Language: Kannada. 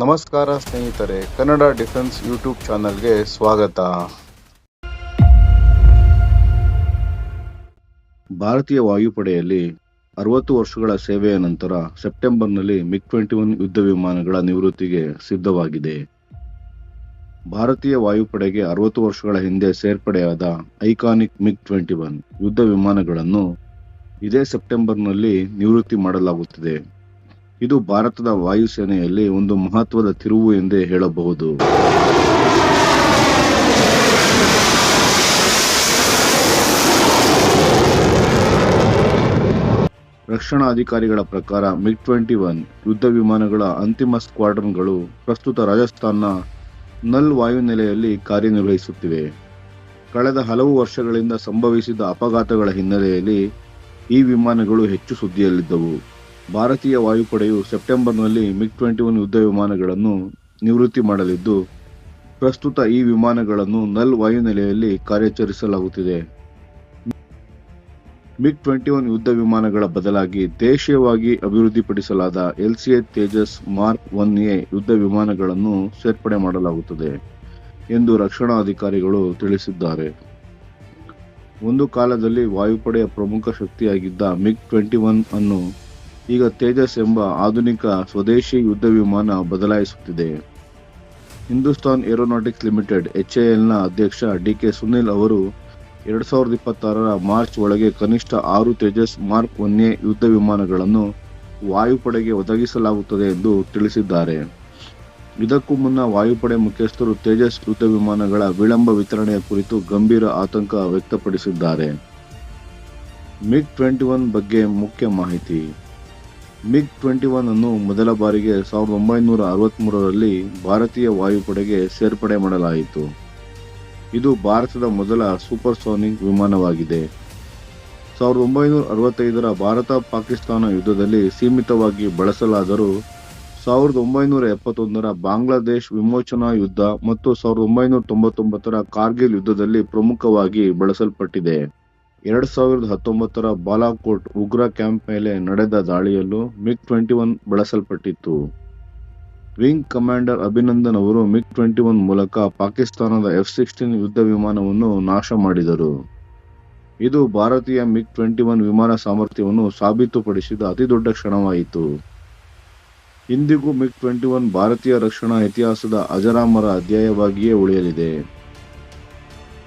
ನಮಸ್ಕಾರ ಸ್ನೇಹಿತರೆ, ಕನ್ನಡ ಡಿಫೆನ್ಸ್ ಯೂಟ್ಯೂಬ್ ಚಾನಲ್ಗೆ ಸ್ವಾಗತ. ಭಾರತೀಯ ವಾಯುಪಡೆಯಲ್ಲಿ ಅರವತ್ತು ವರ್ಷಗಳ ಸೇವೆಯ ನಂತರ ಸೆಪ್ಟೆಂಬರ್ನಲ್ಲಿ ಮಿಗ್ ಟ್ವೆಂಟಿ ಒನ್ ಯುದ್ಧ ವಿಮಾನಗಳ ನಿವೃತ್ತಿಗೆ ಸಿದ್ಧವಾಗಿದೆ. ಭಾರತೀಯ ವಾಯುಪಡೆಗೆ ಅರವತ್ತು ವರ್ಷಗಳ ಹಿಂದೆ ಸೇರ್ಪಡೆಯಾದ ಐಕಾನಿಕ್ ಮಿಗ್ ಟ್ವೆಂಟಿ ಒನ್ ಯುದ್ಧ ವಿಮಾನಗಳನ್ನು ಇದೇ ಸೆಪ್ಟೆಂಬರ್ನಲ್ಲಿ ನಿವೃತ್ತಿ ಮಾಡಲಾಗುತ್ತಿದೆ. ಇದು ಭಾರತದ ವಾಯುಸೇನೆಯಲ್ಲಿ ಒಂದು ಮಹತ್ವದ ತಿರುವು ಎಂದೇ ಹೇಳಬಹುದು. ರಕ್ಷಣಾ ಅಧಿಕಾರಿಗಳ ಪ್ರಕಾರ ಮಿಗ್ ಟ್ವೆಂಟಿ ಒನ್ ಯುದ್ಧ ವಿಮಾನಗಳ ಅಂತಿಮ ಸ್ಕ್ವಾಡ್ರನ್ಗಳು ಪ್ರಸ್ತುತ ರಾಜಸ್ಥಾನ್ನ ನಲ್ ವಾಯುನೆಲೆಯಲ್ಲಿ ಕಾರ್ಯನಿರ್ವಹಿಸುತ್ತಿವೆ. ಕಳೆದ ಹಲವು ವರ್ಷಗಳಿಂದ ಸಂಭವಿಸಿದ ಅಪಘಾತಗಳ ಹಿನ್ನೆಲೆಯಲ್ಲಿ ಈ ವಿಮಾನಗಳು ಹೆಚ್ಚು ಸುದ್ದಿಯಲ್ಲಿದ್ದವು. ಭಾರತೀಯ ವಾಯುಪಡೆಯು ಸೆಪ್ಟೆಂಬರ್ನಲ್ಲಿ ಮಿಗ್ ಟ್ವೆಂಟಿ ಒನ್ ಯುದ್ಧ ವಿಮಾನಗಳನ್ನು ನಿವೃತ್ತಿ ಮಾಡಲಿದ್ದು, ಪ್ರಸ್ತುತ ಈ ವಿಮಾನಗಳನ್ನು ನಲ್ ವಾಯುನೆಲೆಯಲ್ಲಿ ಕಾರ್ಯಾಚರಿಸಲಾಗುತ್ತಿದೆ. ಮಿಗ್ ಟ್ವೆಂಟಿ ಒನ್ ಯುದ್ಧ ವಿಮಾನಗಳ ಬದಲಾಗಿ ದೇಶೀಯವಾಗಿ ಅಭಿವೃದ್ಧಿಪಡಿಸಲಾದ LCA Tejas mark one A ಯುದ್ಧ ವಿಮಾನಗಳನ್ನು ಸೇರ್ಪಡೆ ಮಾಡಲಾಗುತ್ತದೆ ಎಂದು ರಕ್ಷಣಾ ಅಧಿಕಾರಿಗಳು ತಿಳಿಸಿದ್ದಾರೆ. ಒಂದು ಕಾಲದಲ್ಲಿ ವಾಯುಪಡೆಯ ಪ್ರಮುಖ ಶಕ್ತಿಯಾಗಿದ್ದ ಮಿಗ್ ಟ್ವೆಂಟಿ ಒನ್ ಅನ್ನು ಈಗ ತೇಜಸ್ ಎಂಬ ಆಧುನಿಕ ಸ್ವದೇಶಿ ಯುದ್ಧ ವಿಮಾನ ಬದಲಾಯಿಸುತ್ತಿದೆ. ಹಿಂದೂಸ್ತಾನ್ ಏರೋನಾಟಿಕ್ಸ್ ಲಿಮಿಟೆಡ್ ಎಚ್ಎಎಲ್ನ ಅಧ್ಯಕ್ಷ ಡಿ ಕೆ ಸುನಿಲ್ ಅವರು ಎರಡು ಸಾವಿರದ ಇಪ್ಪತ್ತಾರರ ಮಾರ್ಚ್ ಒಳಗೆ ಕನಿಷ್ಠ ಆರು ತೇಜಸ್ ಮಾರ್ಕ್ ಒನ್ ಎ ಯುದ್ಧ ವಿಮಾನಗಳನ್ನು ವಾಯುಪಡೆಗೆ ಒದಗಿಸಲಾಗುತ್ತದೆ ಎಂದು ತಿಳಿಸಿದ್ದಾರೆ. ಇದಕ್ಕೂ ಮುನ್ನ ವಾಯುಪಡೆ ಮುಖ್ಯಸ್ಥರು ತೇಜಸ್ ಯುದ್ಧ ವಿಮಾನಗಳ ವಿಳಂಬ ವಿತರಣೆಯ ಕುರಿತು ಗಂಭೀರ ಆತಂಕ ವ್ಯಕ್ತಪಡಿಸಿದ್ದಾರೆ. ಮಿಗ್ ಟ್ವೆಂಟಿ ಒನ್ ಬಗ್ಗೆ ಮುಖ್ಯ ಮಾಹಿತಿ. ಮಿಗ್ ಟ್ವೆಂಟಿ ಒನ್ ಅನ್ನು ಮೊದಲ ಬಾರಿಗೆ ಸಾವಿರದ ಒಂಬೈನೂರ ಅರವತ್ಮೂರರಲ್ಲಿ ಭಾರತೀಯ ವಾಯುಪಡೆಗೆ ಸೇರ್ಪಡೆ ಮಾಡಲಾಯಿತು. ಇದು ಭಾರತದ ಮೊದಲ ಸೂಪರ್ಸೋನಿಕ್ ವಿಮಾನವಾಗಿದೆ. ಸಾವಿರದ ಒಂಬೈನೂರ ಅರವತ್ತೈದರ ಭಾರತ ಪಾಕಿಸ್ತಾನ ಯುದ್ಧದಲ್ಲಿ ಸೀಮಿತವಾಗಿ ಬಳಸಲಾದರೂ, ಸಾವಿರದ ಒಂಬೈನೂರ ಎಪ್ಪತ್ತೊಂದರ ಬಾಂಗ್ಲಾದೇಶ್ ವಿಮೋಚನಾ ಯುದ್ಧ ಮತ್ತು ಸಾವಿರದ ಒಂಬೈನೂರ ತೊಂಬತ್ತೊಂಬತ್ತರ ಕಾರ್ಗಿಲ್ ಯುದ್ಧದಲ್ಲಿ ಪ್ರಮುಖವಾಗಿ ಬಳಸಲ್ಪಟ್ಟಿದೆ. ಎರಡ್ ಸಾವಿರದ ಹತ್ತೊಂಬತ್ತರ ಬಾಲಾಕೋಟ್ ಉಗ್ರ ಕ್ಯಾಂಪ್ ಮೇಲೆ ನಡೆದ ದಾಳಿಯಲ್ಲೂ ಮಿಗ್ ಟ್ವೆಂಟಿ ಒನ್ ಬಳಸಲ್ಪಟ್ಟಿತ್ತು. ವಿಂಗ್ ಕಮಾಂಡರ್ ಅಭಿನಂದನ್ ಅವರು ಮಿಗ್ ಟ್ವೆಂಟಿ ಒನ್ ಮೂಲಕ ಪಾಕಿಸ್ತಾನದ ಎಫ್ ಸಿಕ್ಸ್ಟೀನ್ ಯುದ್ಧ ವಿಮಾನವನ್ನು ನಾಶ ಮಾಡಿದರು. ಇದು ಭಾರತೀಯ ಮಿಗ್ ಟ್ವೆಂಟಿ ಒನ್ ವಿಮಾನ ಸಾಮರ್ಥ್ಯವನ್ನು ಸಾಬೀತುಪಡಿಸಿದ ಅತಿದೊಡ್ಡ ಕ್ಷಣವಾಯಿತು. ಇಂದಿಗೂ ಮಿಗ್ ಟ್ವೆಂಟಿ ಒನ್ ಭಾರತೀಯ ರಕ್ಷಣಾ ಇತಿಹಾಸದ ಅಜರಾಮರ ಅಧ್ಯಾಯವಾಗಿಯೇ ಉಳಿಯಲಿದೆ.